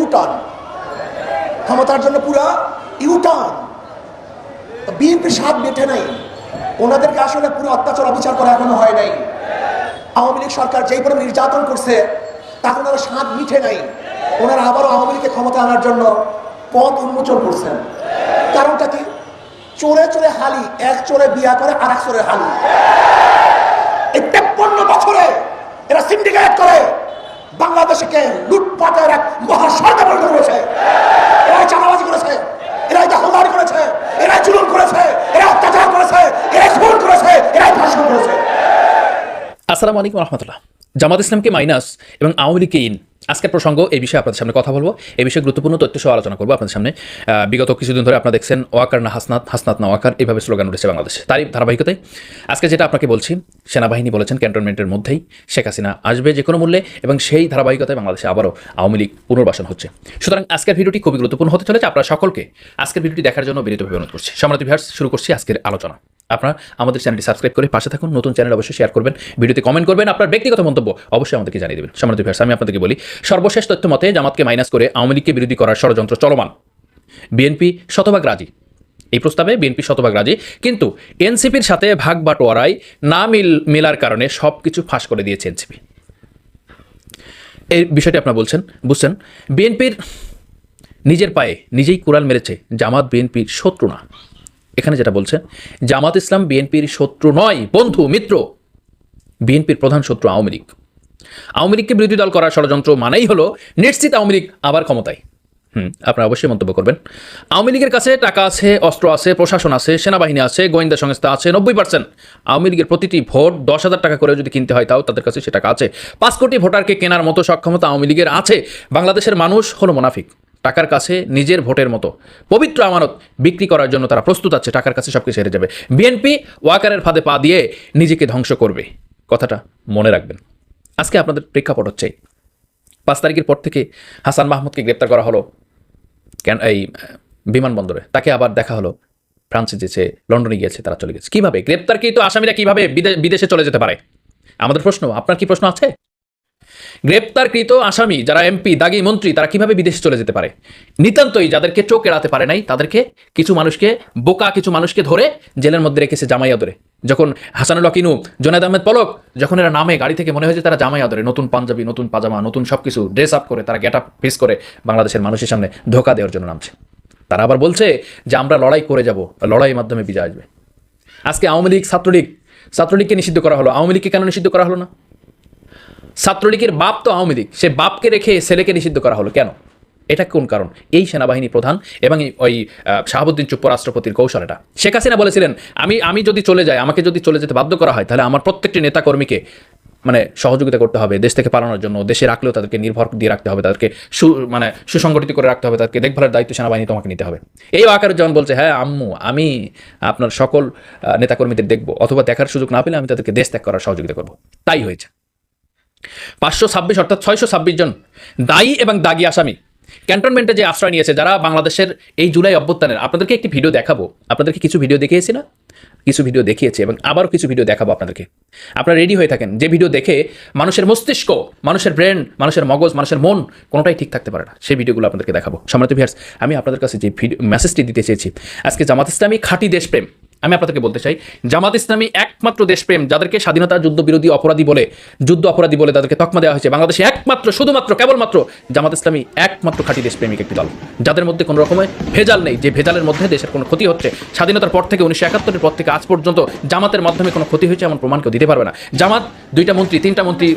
U turn ক্ষমতার জন্য পুরা ইউটার্ন বিএনপির স্বাদ মেটে নাই। ওনাদেরকে আসলে পুরো অত্যাচার, অবিচার করা এখনও হয় নাই। আওয়ামী লীগ সরকার যেই পরিমাণ নির্যাতন করছে তাতে ওনারা স্বাদ মিঠে নাই। ওনারা আবারও আওয়ামী লীগকে ক্ষমতা আনার জন্য পথ উন্মোচন করছেন। কারণটা কি? চোরে চোরে হালি, এক চোরে বিয়া করে আর এক চোরে হালি। এই তেপ্পন্ন বছরে এরা সিন্ডিকেট করে। বাংলাদেশকে লুটপাটের এক মহাসরকার পরিণত করেছে এরাই চাঁদাবাজি করেছে, এরাই দখলদার করেছে, এরাই চুলন করেছে এরা অত্যাচার করেছে, এরাই খুন করেছে, এরাই ধর্ষণ করেছে। আসসালামু আলাইকুম রহমতুল্লাহ। জামাত ইসলামকে মাইনাস এবং আওয়ামী লীগকে ইন। আজকের প্রসঙ্গ এই বিষয়ে আপনাদের সামনে কথা বলব। এই বিষয়ে গুরুত্বপূর্ণ তথ্য সহ আলোচনা করব আপনাদের সামনে। বিগত কিছুদিন ধরে আপনারা দেখছেন, ওয়াকার না হাসনাত হাসনাত না ওয়াকার এইভাবে স্লোগান উঠেছে বাংলাদেশে। তারই ধারাবাহিকতায় আজকে যেটা আপনাকে বলছি, সেনাবাহিনী বলেছেন ক্যান্টনমেন্টের মধ্যেই শেখ হাসিনা আসবে যে কোনো মূল্যে এবং সেই ধারাবাহিকতায় বাংলাদেশে আবারও আওয়ামী লীগ পুনর্বাসন হচ্ছে। সুতরাং আজকের ভিডিওটি খুবই গুরুত্বপূর্ণ হতে চলেছে। আপনারা সকলকে আজকের ভিডিওটি দেখার জন্য বিনীতভাবে অনুরোধ করছি। সম্রাট ভিউয়ার্স, শুরু করছি আজকের আলোচনা। আপনারা আমাদের চ্যানেলটি সাবস্ক্রাইব করে পাশে থাকুন, নতুন চ্যানেল অবশ্যই শেয়ার করবেন, ভিডিওতে কমেন্ট করবেন, আপনার ব্যক্তিগত মন্তব্য অবশ্যই আমাদেরকে জানিয়ে দেবেন। সম্রাট ভিউয়ার্স আমি আপনাদেরকে বলি, সর্বশেষ তথ্য মতে জামাতকে মাইনাস করে আওয়ামী লীগকে বিরোধী করার ষড়যন্ত্র চলমান। বিএনপি শতভাগ রাজি। এই প্রস্তাবে বিএনপি শতভাগ রাজি, কিন্তু এনসিপির সাথে ভাগ বাটোয়ারায় না মিল, মেলার কারণে সব কিছু ফাঁস করে দিয়েছে এনসিপি। এই বিষয়টি আপনারা বলছেন, বুঝছেন? বিএনপির নিজের পায়ে নিজেই কুড়াল মেরেছে জামাত বিএনপির শত্রু না। এখানে যেটা বলছে, জামাত ইসলাম বিএনপির শত্রু নয়, বন্ধু, মিত্র। বিএনপির প্রধান শত্রু আওয়ামী লীগ। আওয়ামী লীগকে বিরোধী দল করার ষড়যন্ত্র মানেই হলো নিশ্চিত আওয়ামী লীগ আবার ক্ষমতায়। হুম, আপনারা অবশ্যই মন্তব্য করবেন। আওয়ামী লীগের কাছে টাকা আছে, অস্ত্র আছে, প্রশাসন আছে, সেনাবাহিনী আছে, গোয়েন্দা সংস্থা আছে, নব্বই পার্সেন্ট আওয়ামী লীগের প্রতিটি ভোট দশ হাজার টাকা করে যদি কিনতে হয়, তাও তাদের কাছে সে টাকা আছে। পাঁচ কোটি ভোটারকে কেনার মতো সক্ষমতা আওয়ামী লীগের আছে। বাংলাদেশের মানুষ হলো মোনাফিক। টাকার কাছে নিজের ভোটের মতো। পবিত্র আমানত বিক্রি করার জন্য তারা প্রস্তুত আছে, টাকার কাছে সব কিছু হেরে যাবে। বিএনপি ওয়াকারের ফাঁদে পা দিয়ে নিজেকে ধ্বংস করবে। কথাটা মনে রাখবেন। আজকে আপনাদের প্রেক্ষাপট হচ্ছে পাঁচ তারিখের পর থেকে হাসান মাহমুদকে গ্রেপ্তার করা হলো কেন এই বিমানবন্দরে। তাকে আবার দেখা হলো। ফ্রান্সে যেছে, লন্ডনে গিয়েছে, তারা চলে গেছে। কীভাবে? গ্রেপ্তারকৃত আসামিরা কীভাবে বিদে- বিদেশে চলে যেতে পারে? আমাদের প্রশ্ন, আপনার কি প্রশ্ন আছে? গ্রেপ্তারকৃত আসামি যারা এমপি, দাগি মন্ত্রী, তারা কীভাবে বিদেশে চলে যেতে পারে? নিতান্তই যাদেরকে চোখ এড়াতে পারে নাই, তাদেরকে কিছু মানুষকে, বোকা কিছু মানুষকে ধরে জেলের মধ্যে রেখেছে জামাই আদরে। যখন হাসানুল হকিনু জোনাদ আহমেদ পলক, যখন এরা নামে গাড়ি থেকে মনে হয়েছে তারা জামাই আদরে, নতুন পাঞ্জাবি, নতুন পাজামা, নতুন সব কিছু ড্রেস আপ করে, তারা গেট আপ ফেস করে বাংলাদেশের মানুষের সামনে ধোকা দেওয়ার জন্য নামছে। তারা আবার বলছে যে আমরা লড়াই করে যাব, লড়াইয়ের মাধ্যমে বিজয় আসবে। আজকে আওয়ামী লীগ, ছাত্রলীগ, ছাত্রলীগকে নিষিদ্ধ করা হলো। আওয়ামী লীগকে কেন নিষিদ্ধ করা হলো না? ছাত্রলীগের বাপ তো আওয়ামী লীগ। সে বাপকে রেখে ছেলেকে নিষিদ্ধ করা হলো। কেন? এটা কোন কারণ? এই সেনাবাহিনী প্রধান এবং ওই শাহাবুদ্দিন চুপ্প রাষ্ট্রপতির কৌশল এটা। শেখ হাসিনা বলেছিলেন, আমি আমি যদি চলে যাই, আমাকে যদি চলে যেতে বাধ্য করা হয়, তাহলে আমার প্রত্যেকটি নেতা কর্মীকে মানে সহযোগিতা করতে হবে, দেশ থেকে পালানোর জন্য, দেশে রাখলেও তাদেরকে নির্ভর দিয়ে রাখতে হবে, তাদেরকে সু মানে সুসংগঠিত করে রাখতে হবে, তাদেরকে দেখভালের দায়িত্ব সেনাবাহিনী তোমাকে নিতে হবে। এই আকারে যেমন বলছে হ্যাঁ আম্মু, আমি আপনার সকল নেতাকর্মীদের দেখব, অথবা দেখার সুযোগ না পেলে আমি তাদেরকে দেশ ত্যাগ করার সহযোগিতা করব। তাই হয়েছে। পাঁচশো ছাব্বিশ অর্থাৎ ছয়শো ছাব্বিশ জন দায়ী এবং দাগি আসামি। ক্যান্টনমেন্টে যে আশ্রয় নিয়েছে যারা বাংলাদেশের এই জুলাই অভ্যুত্থানের, আপনাদেরকে একটি ভিডিও দেখাবো। আপনাদেরকে কিছু ভিডিও দেখিয়েছি না? কিছু ভিডিও দেখিয়েছি এবং আবারও কিছু ভিডিও দেখাবো আপনাদেরকে। আপনারা রেডি হয়ে থাকেন। যে ভিডিও দেখে মানুষের মস্তিষ্ক, মানুষের ব্রেন মানুষের মগজ, মানুষের মন কোনোটাই ঠিক থাকতে পারে না। সেই ভিডিওগুলো আপনাদেরকে দেখাবো। সম্রাট ভিয়ার্স আমি আপনাদের কাছে যে ভিডিও মেসেজটি দিতে চেয়েছি, আজকে জামাত ইসলামী খাঁটি দেশপ্রেম। আমি আপনাদেরকে বলতে চাই, জামাত ইসলামী একমাত্র দেশপ্রেম যাদেরকে স্বাধীনতা যুদ্ধ বিরোধী অপরাধী বলে, যুদ্ধ অপরাধী বলে তাদেরকে তকমা দেওয়া হয়েছে। বাংলাদেশে একমাত্র, শুধুমাত্র, কেবলমাত্র জামাত ইসলামী একমাত্র খাঁটি দেশপ্রেমিক একটি দল। যাদের মধ্যে কোনো রকমের ভেজাল নেই, যে ভেজালের মধ্যে দেশের কোনো ক্ষতি হচ্ছে। স্বাধীনতার পর থেকে উনিশশো একাত্তরের পর থেকে আজ পর্যন্ত জামাতের মাধ্যমে কোনো ক্ষতি হয়েছে এমন প্রমাণ কেউ দিতে পারবে না। জামাত দুইটা মন্ত্রী, তিনটা মন্ত্রী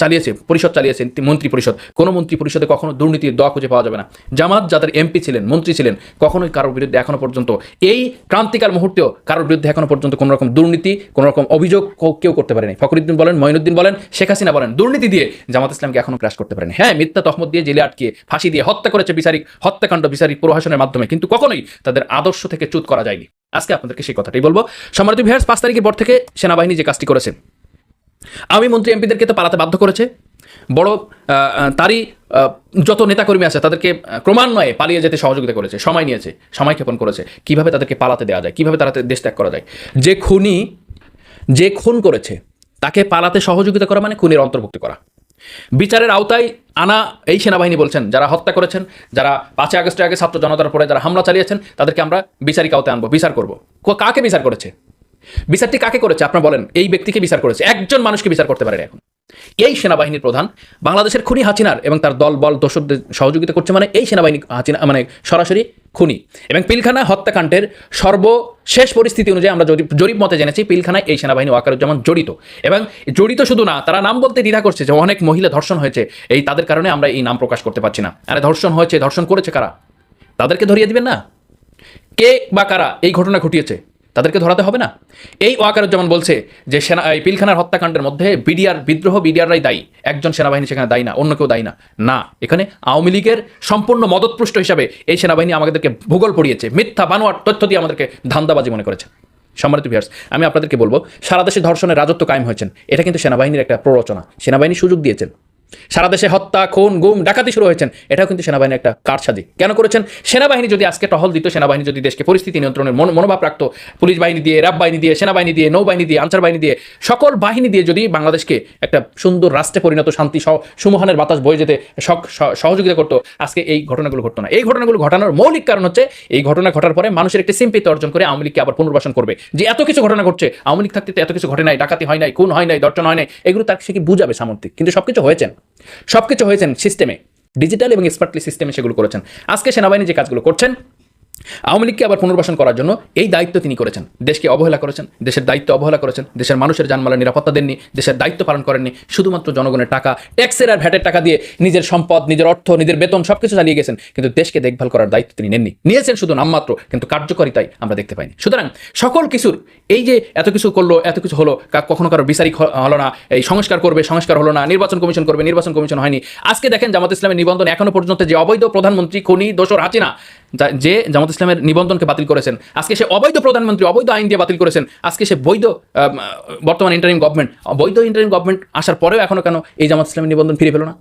চালিয়েছে, পরিষদ চালিয়েছে মন্ত্রী পরিষদ। কোনো মন্ত্রী পরিষদে কখনো দুর্নীতির দোয়া খুঁজে পাওয়া যাবে না। জামাত যাদের এমপি ছিলেন, মন্ত্রী ছিলেন, কখনোই কারোর বিরুদ্ধে এখনও পর্যন্ত এই ক্রান্তিকার মুহূর্তেও কারোর বিরুদ্ধে এখনও পর্যন্ত কোনো রকম দুর্নীতি, কোনো রকম অভিযোগ কেউ- করতে পারেনি। ফখরুদ্দিন বলেন, মঈনুদ্দিন বলেন, শেখ হাসিনা বলেন, দুর্নীতি দিয়ে জামাত ইসলামকে এখনও ক্রাশ করতে পারেনি। হ্যাঁ মিথ্যা তহমত দিয়ে জেলে আটকে, ফাঁসি দিয়ে হত্যা করেছে বিচারিক, হত্যাকাণ্ড বিচারিক প্রহাসনের মাধ্যমে, কিন্তু কখনোই তাদের আদর্শ থেকে চুত করা যায়নি। আজকে আপনাদেরকে সেই কথাটাই বলব। সম্মানিত ভিহার্স পাঁচ তারিখের পর থেকে সেনাবাহিনী যে কাজটি করেছে, আমি মন্ত্রী এমপিদেরকে তো পালাতে বাধ্য করেছে। বড় তারই যত নেতাকর্মী আছে, তাদেরকে ক্রমান্বয়ে পালিয়ে যেতে সহযোগিতা করেছে, সময় নিয়েছে, সময় ক্ষেপণ করেছে, কীভাবে তাদেরকে পালাতে দেওয়া যায়, কীভাবে তারা দেশ ত্যাগ করা যায়। যে খুনি, যে খুন করেছে, তাকে পালাতে সহযোগিতা করা মানে খুনের অন্তর্ভুক্ত করা। বিচারের আওতায় আনা এই সেনাবাহিনী বলছেন, যারা হত্যা করেছেন, যারা পাঁচই আগস্টের আগে ছাত্র জনতার পরে যারা হামলা চালিয়েছেন, তাদেরকে আমরা বিচারিক আওতায় আনব, বিচার করব। কাকে বিচার করেছে? বিচারটি কাকে করেছে? আপনারা বলেন, এই ব্যক্তিকে বিচার করেছে। একজন মানুষকে বিচার করতে পারেন এখন। এই সেনাবাহিনীর প্রধান বাংলাদেশের খুনি হাসিনার এবং তার দল বল দোষরদের সহযোগিতা করছে মানে এই সেনাবাহিনী হাসিনা মানে সরাসরি খুনি। এবং পিলখানা হত্যাকাণ্ডের সর্বশেষ পরিস্থিতি অনুযায়ী আমরা জরিপ মতে জেনেছি পিলখানায় এই সেনাবাহিনী ওয়াকারুজ্জামান জড়িত। এবং জড়িত শুধু না, তারা নাম বলতে দ্বিধা করছে যে অনেক মহিলা ধর্ষণ হয়েছে, এই তাদের কারণে আমরা এই নাম প্রকাশ করতে পারছি না। আরে ধর্ষণ হয়েছে, ধর্ষণ করেছে কারা? তাদেরকে ধরিয়ে দিবেন না? কে বা কারা এই ঘটনা ঘটিয়েছে? তাদেরকে ধরাতে হবে না। এই ওয়াকারুজ্জামান বলছে যে সেনা, এই পিলখানার হত্যাকাণ্ডের মধ্যে বিডিআর, বিদ্রোহ বিডিআররাই দায়ী। একজন সেনাবাহিনী সেখানে দায়ী না, অন্য কেউ দায়ী না। না, এখানে আওয়ামী লীগের সম্পূর্ণ মদতপুষ্ট হিসাবে এই সেনাবাহিনী আমাদেরকে ভূগোল পড়িয়েছে, মিথ্যা বানোয়ার তথ্য দিয়ে আমাদেরকে ধান্দাবাজি মনে করেছে। সম্মানিত ভিয়ার্স আমি আপনাদেরকে বলব, সারা দেশে ধর্ষণের রাজত্ব কায়েম হয়েছেন। এটা কিন্তু সেনাবাহিনীর একটা প্ররোচনা। সেনাবাহিনী সুযোগ দিয়েছেন। সারা দেশে হত্যা, খুন, গুম, ডাকাতি শুরু হয়েছেন। এটাও কিন্তু সেনাবাহিনীর একটা কারসাজি। কেন করেছেন? সেনাবাহিনী যদি আজকে টহল দিত, সেনাবাহিনী যদি দেশকে পরিস্থিতি নিয়ন্ত্রণের মনোভাব রাখতো, পুলিশ বাহিনী দিয়ে র্যাব বাহিনী দিয়ে, সেনাবাহিনী দিয়ে, নৌবাহিনী দিয়ে, আনসার বাহিনী দিয়ে, সকল বাহিনী দিয়ে যদি বাংলাদেশকে একটা সুন্দর রাষ্ট্রে পরিণত, শান্তি সুমহানের বাতাস বয়ে যেতে সহযোগিতা করতো, আজকে এই ঘটনাগুলো ঘটতো না। এই ঘটনাগুলো ঘটানোর মৌলিক কারণ হচ্ছে, এই ঘটনা ঘটার পরে মানুষের একটি সিম্পিতে অর্জন করে আওয়ামী লীগকে আবার পুনর্বাসন করবে। যে এত কিছু ঘটনা ঘটছে, আওয়ামী লীগ থাকতে এত কিছু ঘটে নাই, ডাকাতি হয় নাই, খুন হয় নাই, দর্শন হয় নাই, এগুলো তার সে কি বুঝাবে সামর্থিক কিন্তু সবকিছু হয়েছেন সবকিছু হয়েছেন সিস্টেমে ডিজিটাল এবং স্মার্টলি সিস্টেমে সেগুলো করেছেন। আজকে সেনাবাহিনী যে কাজগুলো করছেন আওয়ামী লীগকে আবার পুনর্বাসন করার জন্য এই দায়িত্ব তিনি করেছেন। দেশকে অবহেলা করেছেন, দেশের দায়িত্ব অবহেলা করেছেন, দেশের মানুষের জানমালের নিরাপত্তা দেননি, দেশের দায়িত্ব পালন করেননি, শুধুমাত্র জনগণের টাকা, ট্যাক্সের আর ভ্যাটের টাকা দিয়ে নিজের সম্পদ, নিজের অর্থ, নিজের বেতন সবকিছু চালিয়ে গেছেন, কিন্তু দেশকে দেখভাল করার দায়িত্ব তিনি নেননি। নিয়েছেন শুধু নামমাত্র, কিন্তু কার্যকারিতাই আমরা দেখতে পাইনি। সুতরাং সকল কিছুর, এই যে এত কিছু করল, এত কিছু হলো কখনো কারও বিচারিক হলো না, এই সংস্কার করবে, সংস্কার হলো না, নির্বাচন কমিশন করবে, নির্বাচন কমিশন হয়নি। আজকে দেখেন জামাত ইসলামের নিবন্ধন এখনও পর্যন্ত যে অবৈধ প্রধানমন্ত্রী, খনি দোসর হাসিনা যা- জামাত ইসলামের নিবন্ধনকে বাতিল করেছেন, আজকে সে অবৈধ প্রধানমন্ত্রী, অবৈধ আইন দিয়ে বাতিল করেছেন, আজকে সে বৈধ বর্তমান ইন্টারিম গভর্নমেন্ট বৈধ ইন্টারিম গভর্নমেন্ট আসার পরেও এখনও কেন এই জামাত ইসলামের নিবন্ধন ফিরে পেল না?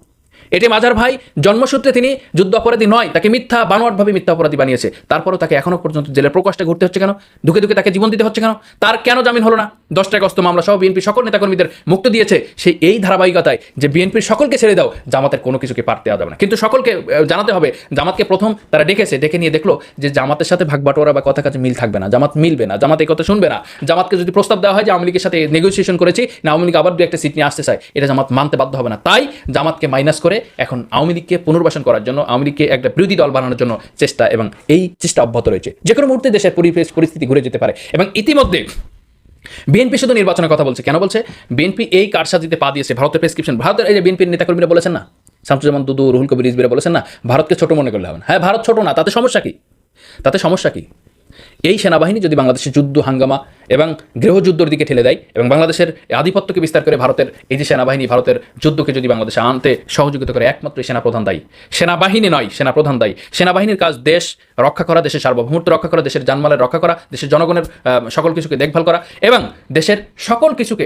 এটি মাজার ভাই জন্মসূত্রে তিনি যুদ্ধ অপরাধী নয়, তাকে মিথ্যা, বানোয়াটভাবে মিথ্যা অপরাধী বানিয়েছে। তারপরও তাকে এখনও পর্যন্ত জেলের প্রকোষ্ঠে ঘুরতে হচ্ছে কেন? দুঃখে দুঃখে তাকে জীবন দিতে হচ্ছে কেন? তার কেন জামিন হলো না? দশটা আগস্ট মামলা সহ বিএনপি সকল নেতাকর্মীদের মুক্ত দিয়েছে সেই এই ধারাবাহিকতায় যে বিএনপির সকলকে ছেড়ে দাও, জামাতের কোনো কিছুকে পার দেওয়া যাবে না। কিন্তু সকলকে জানাতে হবে, জামাতকে প্রথম তারা ডেকেছে, ডেকে নিয়ে দেখল যে জামাতের সাথে ভাগ বাটোয়ারা বা কথা কাছে মিল থাকবে না, জামাত মিলবে না, জামাত এই কথা শুনবে না। জামাতকে যদি প্রস্তাব দেওয়া হয় যে আওয়ামী লীগের সাথে নেগোসিয়েশন করেছি, না আওয়ামী লীগ আবার দু একটা সিট নিয়ে আসতে চায়, এটা জামাত মানতে বাধ্য হবে না। তাই জামাতকে মাইনাস করে এখন আওয়ামী লীগকে পুনর্বাসন করার জন্য, আওয়ামী লীগকে একটা বিরোধী দল বানানোর জন্য চেষ্টা এবং এই চেষ্টা অব্যাহত রয়েছে। যে কোনো মুহূর্তে দেশের পরিবেশ পরিস্থিতি ঘুরে যেতে পারে। এবং ইতিমধ্যে বিএনপি শুধু নির্বাচনের কথা বলছে। কেন বলছে? বিএনপি এই কারসাজিতে পা দিয়েছে। ভারতের প্রেসক্রিপশন ভারতের এই যে বিএনপির নেতাকর্মীরা বলেছেন না? শামসুজ্জামান দুদু, রুহুল কবির রিজবিরা বলেছেন না? ভারতকে ছোট মনে করলে হবে। হ্যাঁ ভারত ছোট না, তাতে সমস্যা কি? তাতে সমস্যা কি? এই সেনাবাহিনী যদি বাংলাদেশের যুদ্ধ হাঙ্গামা এবং গৃহযুদ্ধর দিকে ঠেলে দেয় এবং বাংলাদেশের আধিপত্যকে বিস্তার করে ভারতের এই যে সেনাবাহিনী, ভারতের যুদ্ধকে যদি বাংলাদেশে আনতে সহযোগিতা করে, একমাত্র সেনাপ্রধান দায়ী। সেনাবাহিনী নয়, সেনাপ্রধান দায়ী। সেনাবাহিনীর কাজ দেশ রক্ষা করা, দেশের সার্বভৌমত্ব রক্ষা করা, দেশের জানমালের রক্ষা করা, দেশের জনগণের সকল কিছুকে দেখভাল করা এবং দেশের সকল কিছুকে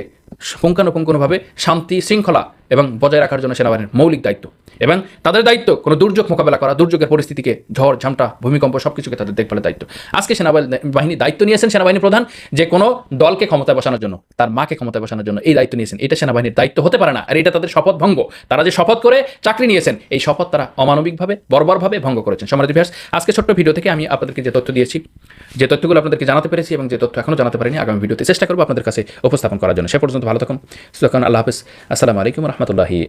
পুঙ্খানুপুঙ্খানুভাবে শান্তি, শৃঙ্খলা এবং বজায় রাখার জন্য সেনাবাহিনীর মৌলিক দায়িত্ব। এবং তাদের দায়িত্ব কোনো দুর্যোগ মোকাবেলা করা, দুর্যোগের পরিস্থিতিকে ঝড়, ঝামটা, ভূমিকম্প সব কিছুকে তাদের দেখভালের দায়িত্ব। আজকে সেনাবাহিনী দায়িত্ব নিয়েছেন সেনাবাহিনী প্রধান যে কোনো দলকে ক্ষমতায় বসানোর জন্য, তার মাকে ক্ষমতায় বসানোর জন্য এই দায়িত্ব নিয়েছেন। এটা সেনাবাহিনীর দায়িত্ব হতে পারে না। আর এটা তাদের শপথ ভঙ্গ। তারা যে শপথ করে চাকরি নিয়েছেন, এই শপথ তারা অমানবিকভাবে, বর্বরভাবে ভঙ্গ করেছেন। সম্রাট ভিয়ার্স আজকে ছোট্ট ভিডিও থেকে আমি আপনাদেরকে যে তথ্য দিয়েছি, যে তথ্যগুলো আপনাদেরকে জানাতে পেরেছি এবং যে তথ্য এখনও জানাতে পারিনি, আগামী ভিডিওতে চেষ্টা করব আপনাদের কাছে উপস্থাপন করার জন্য। সে পর্যন্ত ভালো থাকুন। সুতরাং আল্লাহ হাফিজ। আসসালামু আলাইকুম রহমতুল্লাহি